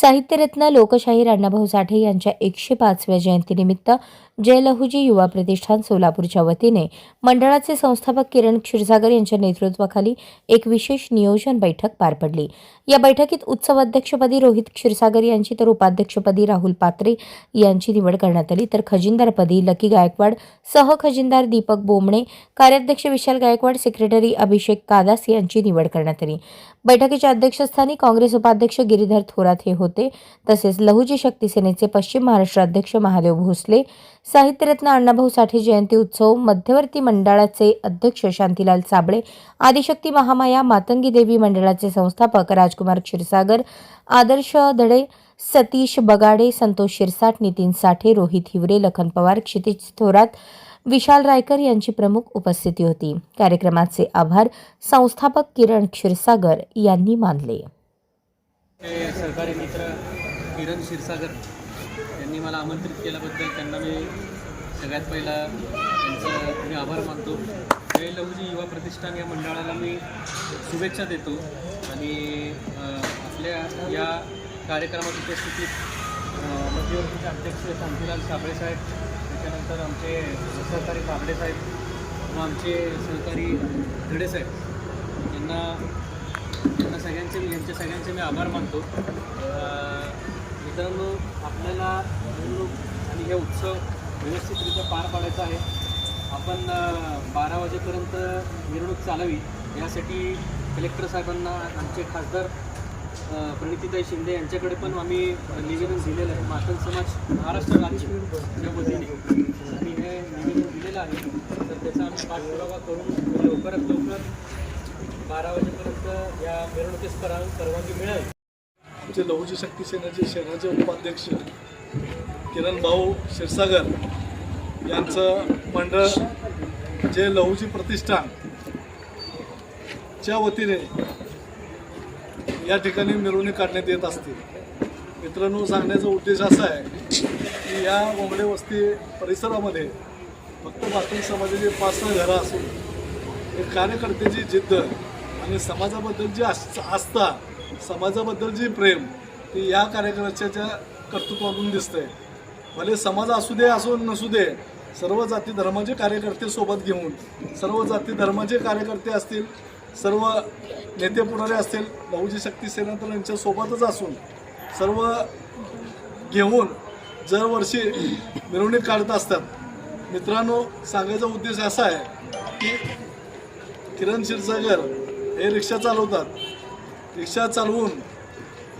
साहित्यरत्न लोकशाहीर अण्णाभाऊ साठे यांच्या एकशे पाचव्या जयंतीनिमित्त जयलहुजी युवा प्रतिष्ठान सोलापूरच्या वतीने मंडळाचे संस्थापक किरण क्षीरसागर यांच्या नेतृत्वाखाली एक विशेष नियोजन बैठक पार पडली. या बैठकीत उत्सव अध्यक्षपदी रोहित क्षीरसागर यांची तर उपाध्यक्षपदी राहुल पात्रे यांची निवड करण्यात आली. तर खजिनदारपदी लकी गायकवाड सहखजिनदार दीपक बोमणे कार्याध्यक्ष विशाल गायकवाड सेक्रेटरी अभिषेक कादास यांची निवड करण्यात आली. बैठकीच्या अध्यक्षस्थानी काँग्रेस उपाध्यक्ष गिरीधर थोरात हे होते. तसेच लहुजी शक्ती सेनेचे पश्चिम महाराष्ट्र अध्यक्ष महादेव भोसले साहित्यरत्न अण्णाभाऊ साठे जयंती उत्सव मध्यवर्ती मंडळाचे अध्यक्ष शांतीलाल साबळे आदिशक्ती महामाया मातंगी देवी मंडळाचे संस्थापक राजकुमार क्षीरसागर आदर्श धडे सतीश बगाडे संतोष शिरसाट नितीन साठे रोहित हिवरे लखन पवार क्षितिज थोरात विशाल रायकर यांची प्रमुख उपस्थिती होती. कार्यक्रमाचे आभार संस्थापक किरण क्षीरसागर यांनी मानले. सहकारी मित्र किरण क्षीरसागर यांनी मला आमंत्रित केल्याबद्दल त्यांना मी सगळ्यात पहिला त्यांचा मी आभार मानतो. जय लहूजी युवा प्रतिष्ठान या मंडळाला मी शुभेच्छा देतो आणि आपल्या या कार्यक्रमात उपस्थितीत मध्यवर्तीचे अध्यक्ष शांतीलाल साबळे साहेब त्याच्यानंतर आमचे सहकारी साबळे साहेब व आमचे सहकारी धिडे साहेब यांना सगळ्यांचे सगळ्यांचे यांचे सगळ्यांचे मी आभार मानतो. मित्रांनो आपल्याला निवडणूक आणि हे उत्सव व्यवस्थितरित्या पार पाडायचा आहे. आपण बारा वाजेपर्यंत मिरवणूक चालावी यासाठी कलेक्टर साहेबांना आमचे खासदार प्रणितीताई शिंदे यांच्याकडे पण आम्ही निवेदन दिलेलं आहे. मातन समाज महाराष्ट्र राज्याच्या वतीने. आणि हे निवेदन दिलेलं आहे. तर त्याचा आम्ही पाठपुरावा करून लवकरात लवकर बारा वाजेपर्यंत मिरवणुकीस परवानगी मिळावी आमचे लहुजी शक्ती सेनेचे शहराचे उपाध्यक्ष किरण भाऊ क्षीरसागर यांचं मंडळ जे लहुजी प्रतिष्ठान च्या वतीने या ठिकाणी मिरवणूक काढण्यात येत असते. मित्रांनो सांगण्याचा उद्देश असा आहे की या बोंबडे वस्ती परिसरामध्ये फक्त बातमी समाजाचे पाच सहा घरं असून एक कार्यकर्त्याची जिद्द आणि समाजाबद्दल जी आस्था समाजाबद्दलची प्रेम ती या कार्यकर्त्याच्या कर्तृत्वातून दिसतंय. भले समाज असू दे असो नसू दे सर्व जाती धर्माचे कार्यकर्ते सोबत घेऊन सर्व जाती धर्माचे कार्यकर्ते असतील सर्व नेते पुढारे असतील बहुजी शक्ती सेना तर यांच्या सोबतच असून सर्व घेऊन दरवर्षी मिरवणूक काढत असतात. मित्रांनो सांगायचा उद्देश असा आहे की किरण क्षीरसागर हे रिक्षा चालवतात. रिक्षा चालवून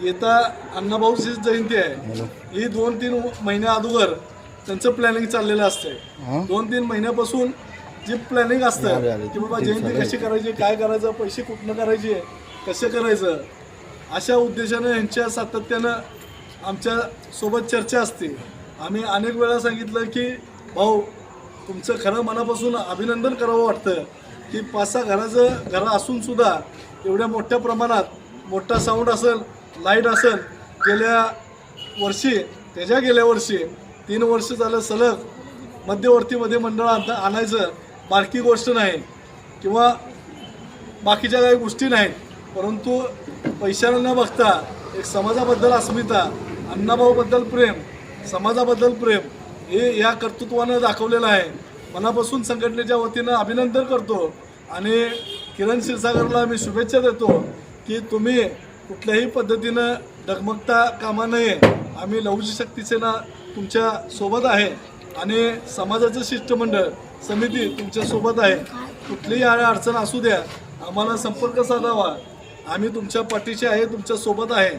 येता अण्णाभाऊची जयंती आहे. ही दोन तीन महिन्या अगोदर त्यांचं प्लॅनिंग चाललेलं असतंय. दोन तीन महिन्यापासून जे प्लॅनिंग असतं की बाबा जयंती कशी करायची काय करायचं पैसे कुठनं करायचे कसं करायचं अशा उद्देशानं यांच्या सातत्यानं आमच्यासोबत चर्चा असते. आम्ही अनेक वेळा सांगितलं की भाऊ तुमचं खरं मनापासून अभिनंदन करावं वाटतं. की पाच सहा घराचं घरं असून सुद्धा एवढ्या मोठ्या प्रमाणात मोठा साऊंड असेल लाइट असेल गेल्या वर्षी त्याच्या गेल्या वर्षी तीन वर्ष झालं सलग मध्यवर्तीमध्ये मंडळ आणता आणायचं बारकी गोष्ट नाही किंवा बाकीच्या काही गोष्टी नाहीत. परंतु पैशाला न बघता एक समाजाबद्दल अस्मिता अण्णाभाऊबद्दल प्रेम समाजाबद्दल प्रेम हे या कर्तृत्वानं दाखवलेलं आहे. मनापासून संघटनेच्या वतीनं अभिनंदन करतो आणि किरण क्षीरसागरला मी शुभेच्छा देतो की तुम्ही कुठल्याही पद्धतीनं डगमगता कामा नये. आम्ही लहुजी शक्तीसेना तुमच्यासोबत आहे आणि समाजाचं शिष्टमंडळ समिती तुमच्यासोबत आहे. कुठलीही अडचण असू द्या आम्हाला संपर्क साधावा. आम्ही तुमच्या पाठीशी आहे तुमच्यासोबत आहे.